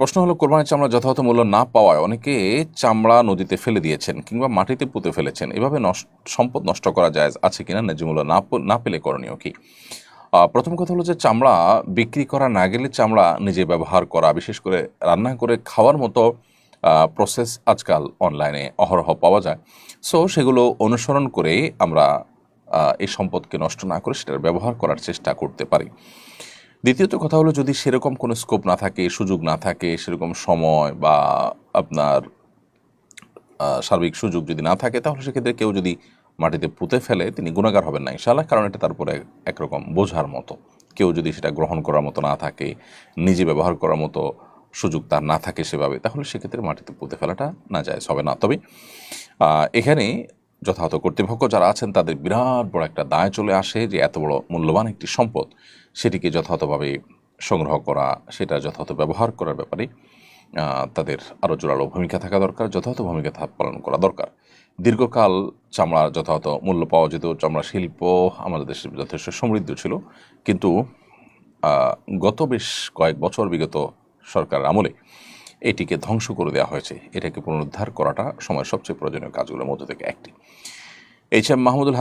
প্রশ্ন হলো, কোরবানির চামড়া যথাযথ মূল্য না পাওয়ায় অনেকে চামড়া নদীতে ফেলে দিয়েছেন কিংবা মাটিতে পুঁতে ফেলেছেন। এভাবে সম্পদ নষ্ট করা যায়, আছে কিনা ন্যায্য মূল্য না না পেলে করণীয় কি? প্রথম কথা হলো যে চামড়া বিক্রি করা না গেলে চামড়া নিজে ব্যবহার করা, বিশেষ করে রান্না করে খাওয়ার মতো প্রসেস আজকাল অনলাইনে অহরহ পাওয়া যায়। সো সেগুলো অনুসরণ করে আমরা এই সম্পদকে নষ্ট না করে সেটার ব্যবহার করার চেষ্টা করতে পারি। দ্বিতীয়ত কথা হলো, যদি সেরকম কোনো স্কোপ না থাকে, সুযোগ না থাকে, সেরকম সময় বা আপনার সার্বিক সুযোগ যদি না থাকে, তাহলে সেক্ষেত্রে কেউ যদি মাটিতে পুঁতে ফেলে, তিনি গুণাগার হবেন না ইনশাআল্লাহ, কারণ এটা তারপরে একরকম বোঝার মতো। কেউ যদি সেটা গ্রহণ করার মতো না থাকে, নিজে ব্যবহার করার মতো সুযোগ তার না থাকে সেভাবে, তাহলে সেক্ষেত্রে মাটিতে পুঁতে ফেলাটা না যায়, হবে না। তবে এখানে যথাযথ কর্তৃপক্ষ যারা আছেন, তাদের বিরাট বড় একটা দায় চলে আসে যে এত বড় মূল্যবান একটি সম্পদ সেটিকে যথাযথভাবে সংগ্রহ করা, সেটা যথাযথ ব্যবহার করার ব্যাপারে তাদের আরও জোরালো ভূমিকা থাকা দরকার, যথাযথ ভূমিকা পালন করা দরকার। দীর্ঘকাল চামড়ার যথাযথ মূল্য পাওয়া যেত, চামড়া শিল্প আমাদের দেশে যথেষ্ট সমৃদ্ধ ছিল। কিন্তু গত বেশ কয়েক বছর বিগত সরকারের আমলে এটিকে ধ্বংস করে দেওয়া হয়েছে। এটাকে পুনরুদ্ধার করাটা সময় সবচেয়ে প্রয়োজনীয় কাজগুলোর মধ্যে থেকে একটি। H M Mahmudul